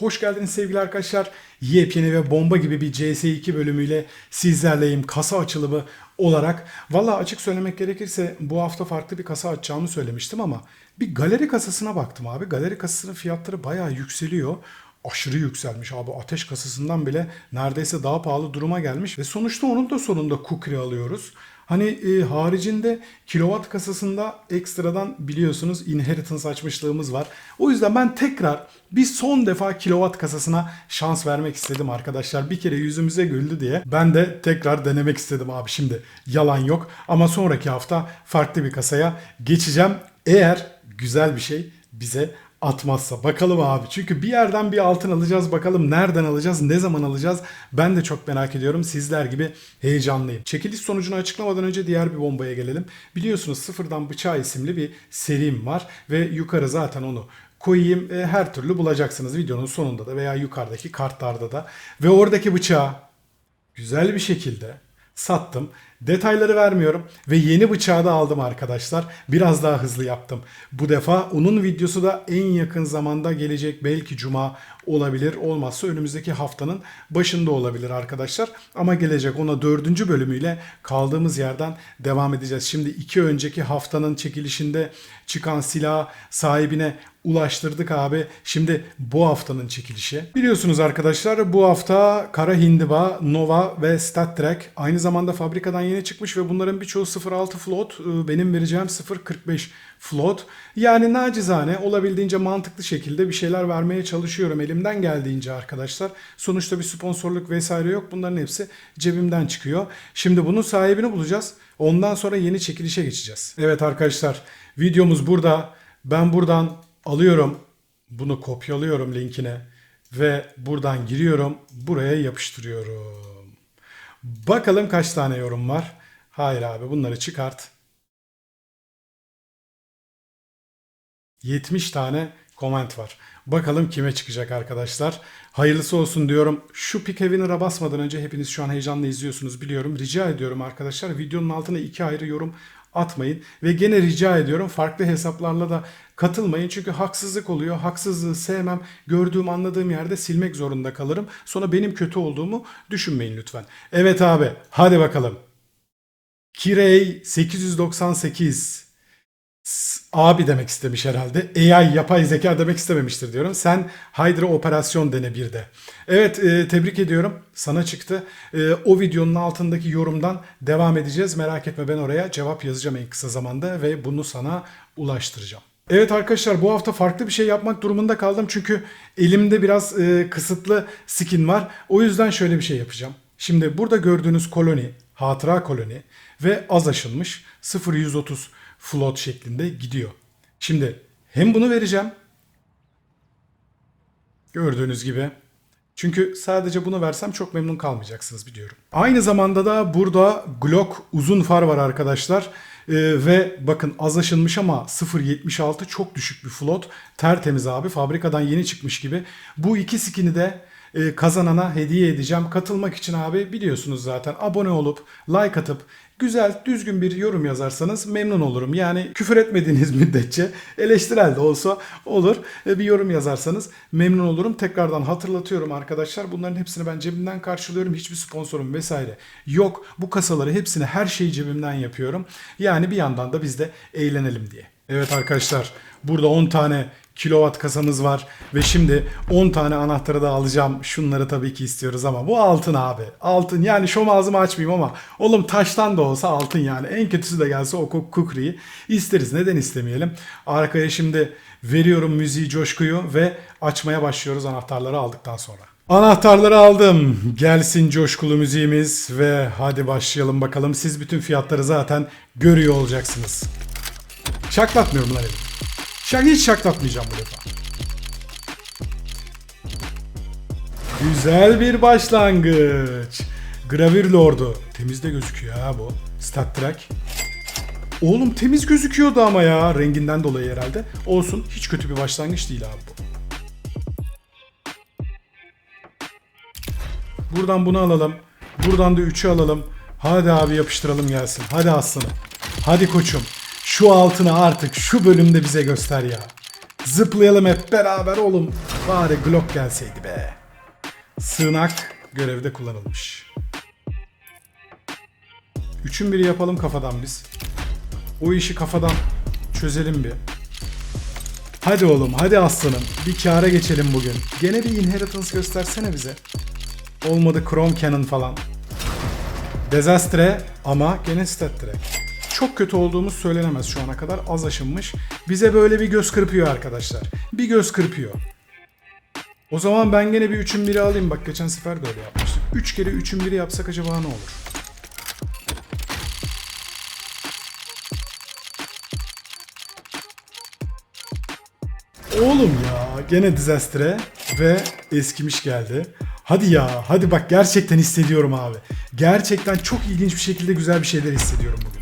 Hoş geldiniz sevgili arkadaşlar. Yepyeni ve bomba gibi bir CS2 bölümüyle sizlerleyim. Kasa açılımı olarak. Valla açık söylemek gerekirse bu hafta farklı bir kasa açacağımı söylemiştim ama bir galeri kasasına baktım abi. Galeri kasasının fiyatları bayağı yükseliyor. Aşırı yükselmiş abi. Ateş kasasından bile neredeyse daha pahalı duruma gelmiş. Ve sonuçta onun da sonunda kukri alıyoruz. Hani e, haricinde kilowatt kasasında ekstradan biliyorsunuz inheritance açmışlığımız var. O yüzden ben tekrar bir son defa kilowatt kasasına şans vermek istedim arkadaşlar. Bir kere yüzümüze güldü diye ben de tekrar denemek istedim abi. Şimdi yalan yok ama sonraki hafta farklı bir kasaya geçeceğim. Eğer güzel bir şey bize atmazsa. Bakalım abi. Çünkü bir yerden bir altın alacağız. Bakalım nereden alacağız, ne zaman alacağız? Ben de çok merak ediyorum. Sizler gibi heyecanlıyım. Çekiliş sonucunu açıklamadan önce diğer bir bombaya gelelim. Biliyorsunuz Sıfırdan Bıçağı isimli bir serim var ve yukarı zaten onu koyayım. E, her türlü bulacaksınız videonun sonunda da veya yukarıdaki kartlarda da. Ve oradaki bıçağı güzel bir şekilde sattım. Detayları vermiyorum ve yeni bıçağı da aldım arkadaşlar. Biraz daha hızlı yaptım. Bu defa onun videosu da en yakın zamanda gelecek. Belki cuma olabilir. Olmazsa önümüzdeki haftanın başında olabilir arkadaşlar. Ama gelecek ona dördüncü bölümüyle kaldığımız yerden devam edeceğiz. Şimdi iki önceki haftanın çekilişinde çıkan silah sahibine ulaştırdık abi. Şimdi bu haftanın çekilişi. Biliyorsunuz arkadaşlar bu hafta Kara Hindiba, Nova ve Stat Trek aynı zamanda fabrikadan yeni çıkmış ve bunların birçoğu 06 float. Ee, Benim vereceğim 0.45 float. Yani nacizane olabildiğince mantıklı şekilde bir şeyler vermeye çalışıyorum elimden geldiğince arkadaşlar. Sonuçta bir sponsorluk vesaire yok. Bunların hepsi cebimden çıkıyor. Şimdi bunun sahibini bulacağız. Ondan sonra yeni çekilişe geçeceğiz. Evet arkadaşlar videomuz burada. Ben buradan alıyorum. Bunu kopyalıyorum linkine ve buradan giriyorum. Buraya yapıştırıyorum. Bakalım kaç tane yorum var. Hayır abi bunları çıkart. 70 tane koment var. Bakalım kime çıkacak arkadaşlar. Hayırlısı olsun diyorum. Şu pick winner'a basmadan önce hepiniz şu an heyecanla izliyorsunuz biliyorum. Rica ediyorum arkadaşlar videonun altına iki ayrı yorum atmayın. Ve gene rica ediyorum farklı hesaplarla da katılmayın. Çünkü haksızlık oluyor. Haksızlığı sevmem. Gördüğüm anladığım yerde silmek zorunda kalırım. Sonra benim kötü olduğumu düşünmeyin lütfen. Evet abi hadi bakalım. Kirey 898 S- abi demek istemiş herhalde. AI yapay zeka demek istememiştir diyorum. Sen Hydra operasyon dene bir de. Evet e, tebrik ediyorum. Sana çıktı. E, o videonun altındaki yorumdan devam edeceğiz. Merak etme ben oraya cevap yazacağım en kısa zamanda ve bunu sana ulaştıracağım. Evet arkadaşlar bu hafta farklı bir şey yapmak durumunda kaldım. Çünkü elimde biraz e, kısıtlı skin var. O yüzden şöyle bir şey yapacağım. Şimdi burada gördüğünüz koloni, hatıra koloni ve az aşılmış 0130 float şeklinde gidiyor. Şimdi hem bunu vereceğim. Gördüğünüz gibi. Çünkü sadece bunu versem çok memnun kalmayacaksınız biliyorum. Aynı zamanda da burada Glock uzun far var arkadaşlar. Ee, ve bakın az aşınmış ama 0.76 çok düşük bir float. Tertemiz abi fabrikadan yeni çıkmış gibi. Bu iki skin'i de e, kazanana hediye edeceğim. Katılmak için abi biliyorsunuz zaten abone olup like atıp güzel düzgün bir yorum yazarsanız memnun olurum. Yani küfür etmediğiniz müddetçe eleştirel de olsa olur. E, Bir yorum yazarsanız memnun olurum. Tekrardan hatırlatıyorum arkadaşlar. Bunların hepsini ben cebimden karşılıyorum. Hiçbir sponsorum vesaire yok. Bu kasaları hepsini her şeyi cebimden yapıyorum. Yani bir yandan da biz de eğlenelim diye. Evet arkadaşlar burada 10 tane kilowatt kasamız var ve şimdi 10 tane anahtarı da alacağım. Şunları tabii ki istiyoruz ama bu altın abi. Altın yani şom ağzımı açmayayım ama oğlum taştan da olsa altın yani. En kötüsü de gelse o kuk- kukriyi isteriz. Neden istemeyelim? Arkaya şimdi veriyorum müziği coşkuyu ve açmaya başlıyoruz anahtarları aldıktan sonra. Anahtarları aldım. Gelsin coşkulu müziğimiz ve hadi başlayalım bakalım. Siz bütün fiyatları zaten görüyor olacaksınız. Şaklatmıyorum lan elimi. Şak hiç şaklatmayacağım bu defa. Güzel bir başlangıç. Gravür Lord'u. Temiz de gözüküyor ha bu. Stat Trek. Oğlum temiz gözüküyordu ama ya. Renginden dolayı herhalde. Olsun. Hiç kötü bir başlangıç değil abi bu. Buradan bunu alalım. Buradan da 3'ü alalım. Hadi abi yapıştıralım gelsin. Hadi aslanım. Hadi koçum. Şu altını artık şu bölümde bize göster ya. Zıplayalım hep beraber oğlum. Bari Glock gelseydi be. Sığınak görevde kullanılmış. Üçün biri yapalım kafadan biz. O işi kafadan çözelim bir. Hadi oğlum hadi aslanım. Bir kâra geçelim bugün. Gene bir inheritance göstersene bize. Olmadı Chrome Cannon falan. Dezastre ama gene stat track. Çok kötü olduğumuz söylenemez şu ana kadar. Az aşınmış. Bize böyle bir göz kırpıyor arkadaşlar. Bir göz kırpıyor. O zaman ben gene bir üçün biri alayım. Bak geçen sefer de öyle yapmıştık. Üç kere üçün biri yapsak acaba ne olur? Oğlum ya gene dizastre ve eskimiş geldi. Hadi ya hadi bak gerçekten hissediyorum abi. Gerçekten çok ilginç bir şekilde güzel bir şeyler hissediyorum bugün.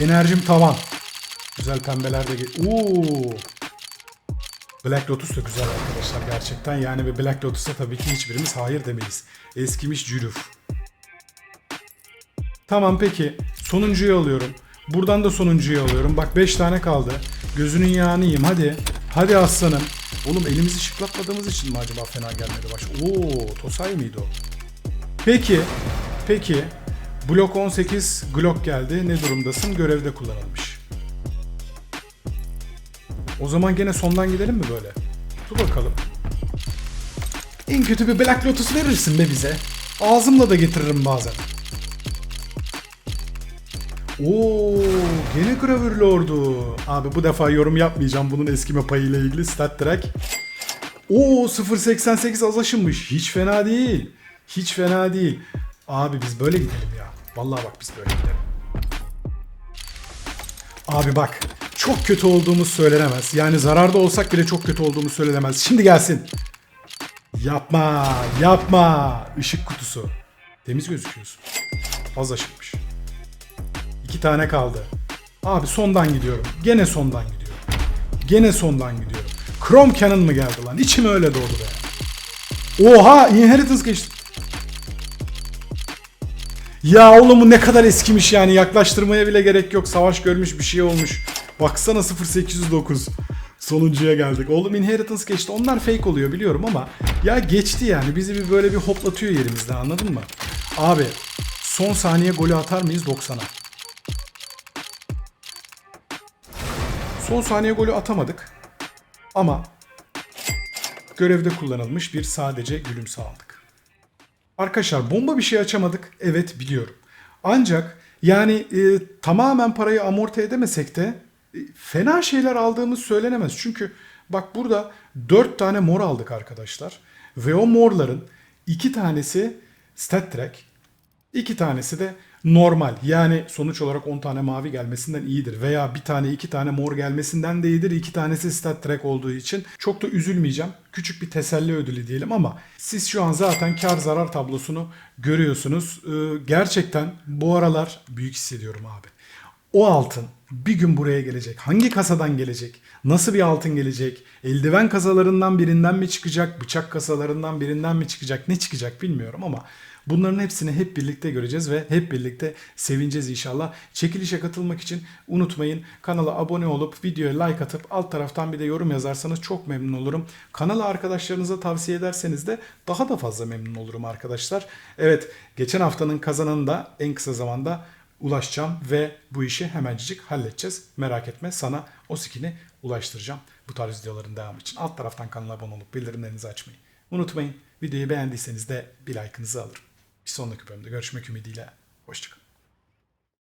Enerjim tavan. Güzel pembeler de gel. Black Lotus da güzel arkadaşlar gerçekten. Yani bir Black Lotus'a tabii ki hiçbirimiz hayır demeyiz. Eskimiş cüruf. Tamam peki. Sonuncuyu alıyorum. Buradan da sonuncuyu alıyorum. Bak 5 tane kaldı. Gözünün yağını hadi. Hadi aslanım. Oğlum elimizi şıklatmadığımız için mi acaba fena gelmedi baş? Oo, Tosay mıydı o? Peki. Peki. Blok 18 Glock geldi. Ne durumdasın? Görevde kullanılmış. O zaman gene sondan gidelim mi böyle? Dur bakalım. En kötü bir Black Lotus verirsin be bize. Ağzımla da getiririm bazen. Oo, gene gravür lordu. Abi bu defa yorum yapmayacağım bunun eskime payıyla ilgili stat track. Oo 0.88 az. Hiç fena değil. Hiç fena değil. Abi biz böyle gidelim ya. Vallahi bak biz böyle gidelim. Abi bak çok kötü olduğumuz söylenemez. Yani zararda olsak bile çok kötü olduğumuz söylenemez. Şimdi gelsin. Yapma, yapma. Işık kutusu. Temiz gözüküyorsun. Az aşınmış. İki tane kaldı. Abi sondan gidiyorum. Gene sondan gidiyorum. Gene sondan gidiyorum. Chrome Cannon mı geldi lan? İçim öyle doğdu be. Oha! Inheritance geçti. Ya oğlum bu ne kadar eskimiş yani yaklaştırmaya bile gerek yok. Savaş görmüş bir şey olmuş. Baksana 0809. Sonuncuya geldik. Oğlum Inheritance geçti. Onlar fake oluyor biliyorum ama ya geçti yani. Bizi bir böyle bir hoplatıyor yerimizden anladın mı? Abi son saniye golü atar mıyız 90'a? Son saniye golü atamadık. Ama görevde kullanılmış bir sadece gülümse aldık. Arkadaşlar bomba bir şey açamadık. Evet biliyorum. Ancak yani e, tamamen parayı amorti edemesek de e, fena şeyler aldığımız söylenemez. Çünkü bak burada 4 tane mor aldık arkadaşlar. Ve o morların 2 tanesi stat track, 2 tanesi de normal. Yani sonuç olarak 10 tane mavi gelmesinden iyidir. Veya bir tane iki tane mor gelmesinden de iyidir. 2 tanesi stat track olduğu için çok da üzülmeyeceğim. Küçük bir teselli ödülü diyelim ama siz şu an zaten kar zarar tablosunu görüyorsunuz. Ee, gerçekten bu aralar büyük hissediyorum abi. O altın bir gün buraya gelecek. Hangi kasadan gelecek? Nasıl bir altın gelecek? Eldiven kasalarından birinden mi çıkacak? Bıçak kasalarından birinden mi çıkacak? Ne çıkacak bilmiyorum ama bunların hepsini hep birlikte göreceğiz ve hep birlikte sevineceğiz inşallah. Çekilişe katılmak için unutmayın kanala abone olup videoya like atıp alt taraftan bir de yorum yazarsanız çok memnun olurum. Kanalı arkadaşlarınıza tavsiye ederseniz de daha da fazla memnun olurum arkadaşlar. Evet geçen haftanın kazananı da en kısa zamanda ulaşacağım ve bu işi hemencik halledeceğiz. Merak etme sana o skin'i ulaştıracağım bu tarz videoların devamı için. Alt taraftan kanala abone olup bildirimlerinizi açmayı unutmayın. Videoyu beğendiyseniz de bir like'ınızı alırım. Bir sonraki bölümde görüşmek ümidiyle. Hoşçakalın.